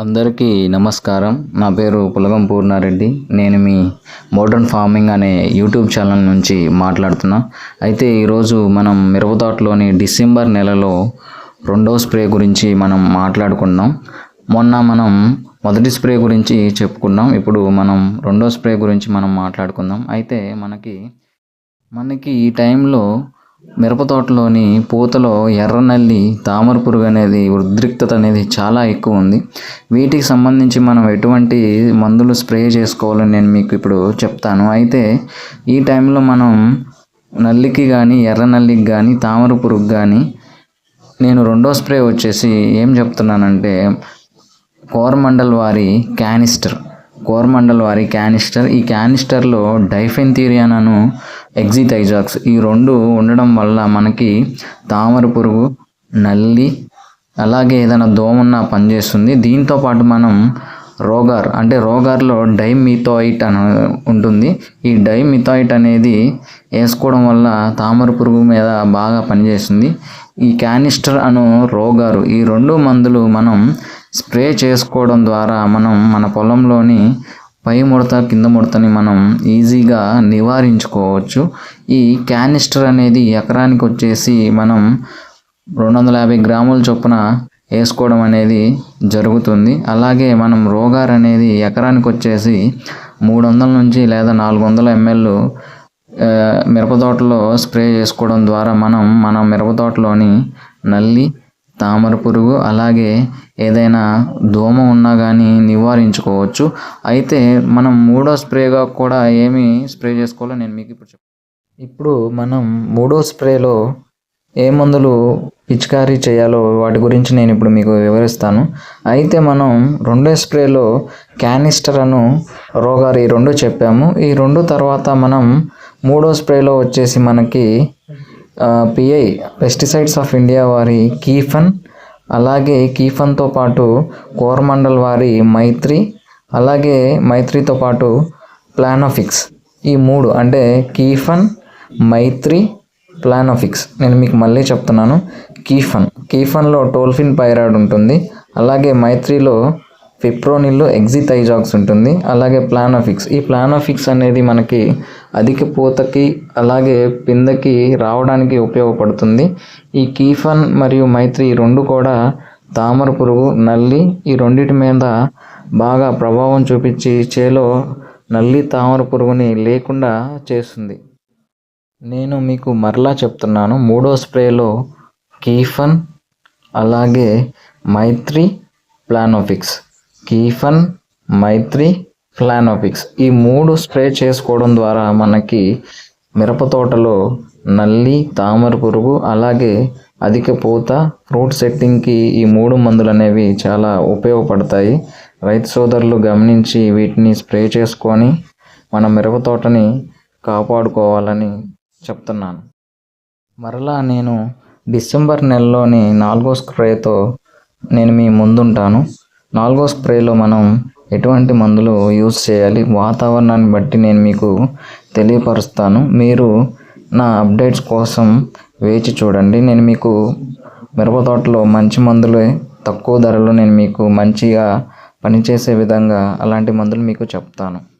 అందరికీ నమస్కారం. నా పేరు పులగం పూర్ణారెడ్డి. నేను మీ మోడర్న్ ఫార్మింగ్ అనే యూట్యూబ్ ఛానల్ నుంచి మాట్లాడుతున్నా. అయితే ఈరోజు మనం మిరపతోటలోని డిసెంబర్ నెలలో రెండో స్ప్రే గురించి మనం మాట్లాడుకుందాం. మొన్న మనం మొదటి స్ప్రే గురించి చెప్పుకున్నాం. ఇప్పుడు మనం రెండో స్ప్రే గురించి మనం మాట్లాడుకుందాం. అయితే మనకి మనకి ఈ టైంలో మిరప తోటలోని పూతలో ఎర్రనల్లి తామర పురుగు అనేది ఉద్రిక్తత అనేది చాలా ఎక్కువ ఉంది. వీటికి సంబంధించి మనం ఎటువంటి మందులు స్ప్రే చేసుకోవాలని నేను మీకు ఇప్పుడు చెప్తాను. అయితే ఈ టైంలో మనం నల్లికి కానీ ఎర్ర నల్లికి కానీ తామర పురుగు కానీ నేను రెండో స్ప్రే వచ్చేసి ఏం చెప్తున్నానంటే కోరమండల్ వారి క్యానిస్టర్. కోరమండల్ వారి క్యానిస్టర్. ఈ క్యానిస్టర్లో డైఫెన్థీరియానను ఎగ్జిటైజాక్స్ ఈ రెండు ఉండడం వల్ల మనకి తామర పురుగు నల్లి అలాగే ఏదైనా దోమన్న పనిచేస్తుంది. దీంతో పాటు మనం రోగార్ అంటే రోగార్లో డైమిథాయిట్ అని ఉంటుంది. ఈ డైమిథాయిట్ అనేది వేసుకోవడం వల్ల తామర పురుగు మీద బాగా పనిచేస్తుంది. ఈ క్యానిస్టర్ అను రోగారు ఈ రెండు మందులు మనం స్ప్రే చేసుకోవడం ద్వారా మనం మన పొలంలోని పై ముడత కింద ముడతని మనం ఈజీగా నివారించుకోవచ్చు. ఈ క్యానిస్టర్ అనేది ఎకరానికి వచ్చేసి మనం రెండు వందల యాభై గ్రాముల చొప్పున వేసుకోవడం అనేది జరుగుతుంది. అలాగే మనం రోగార్ అనేది ఎకరానికి వచ్చేసి మూడు వందల నుంచి లేదా నాలుగు వందల ఎంఎల్ మిరపతోటలో స్ప్రే చేసుకోవడం ద్వారా మనం మన మిరపతోటలోని నల్లి తామర పురుగు అలాగే ఏదైనా దోమ ఉన్నా కానీ నివారించుకోవచ్చు. అయితే మనం మూడో స్ప్రేగా కూడా ఏమి స్ప్రే చేసుకోవాలో నేను మీకు ఇప్పుడు చెప్తాను ఇప్పుడు మనం మూడో స్ప్రేలో ఏ మందులు పిచికారీ చేయాలో వాటి గురించి నేను ఇప్పుడు మీకు వివరిస్తాను. అయితే మనం రెండో స్ప్రేలో క్యానిస్టర్ అను రోగారు ఈ రెండు చెప్పాము. ఈ రెండు తర్వాత మనం మూడో స్ప్రేలో వచ్చేసి మనకి పిఐ పెస్టిసైడ్స్ ఆఫ్ ఇండియా వారి కీఫన్ అలాగే కీఫన్తో పాటు కోరమండల్ వారి మైత్రి అలాగే మైత్రితో పాటు ప్లానోఫిక్స్ ఈ మూడు అంటే కీఫన్ మైత్రి ప్లానోఫిక్స్ నేను మీకు మళ్ళీ చెప్తున్నాను. కీఫన్. కీఫన్లో టోల్ఫిన్ పైరాడ్ ఉంటుంది. అలాగే మైత్రిలో ఫిప్రోనిల్లో ఎగ్జిథైజాక్స్ ఉంటుంది. అలాగే ప్లానోఫిక్స్ ఈ ప్లానోఫిక్స్ అనేది మనకి అధిక పూతకి అలాగే పిందకి రావడానికి ఉపయోగపడుతుంది. ఈ కీఫన్ మరియు మైత్రి ఈ రెండు కూడా తామర పురుగు నల్లి ఈ రెండిటి మీద బాగా ప్రభావం చూపించి చేలో నల్లి తామర పురుగుని లేకుండా చేస్తుంది. నేను మీకు మరలా చెప్తున్నాను మూడో స్ప్రేలో కీఫన్ అలాగే మైత్రి ప్లానోఫిక్స్. కీఫన్ మైత్రి ప్లానోపిక్స్ ఈ మూడు స్ప్రే చేసుకోవడం ద్వారా మనకి మిరప తోటలో నల్లి తామర పురుగు అలాగే అధిక పూత ఫ్రూట్ సెట్టింగ్కి ఈ మూడు మందులు అనేవి చాలా ఉపయోగపడతాయి. రైతు సోదరులు గమనించి వీటిని స్ప్రే చేసుకొని మన మిరప తోటని కాపాడుకోవాలని చెప్తున్నాను. మరలా నేను డిసెంబర్ నెలలోని నాలుగో స్ప్రేతో నేను మీ ముందుంటాను. నాలుగో స్ప్రేలో మనం ఎటువంటి మందులు యూస్ చేయాలి? వాతావరణాన్ని బట్టి నేను మీకు తెలియపరుస్తాను. మీరు నా అప్డేట్స్ కోసం వేచి చూడండి. నేను మీకు మిరప తోటలో మంచి మందులు తక్కువ ధరలో నేను మీకు మంచిగా పనిచేసే విధంగా అలాంటి మందులు మీకు చెప్తాను.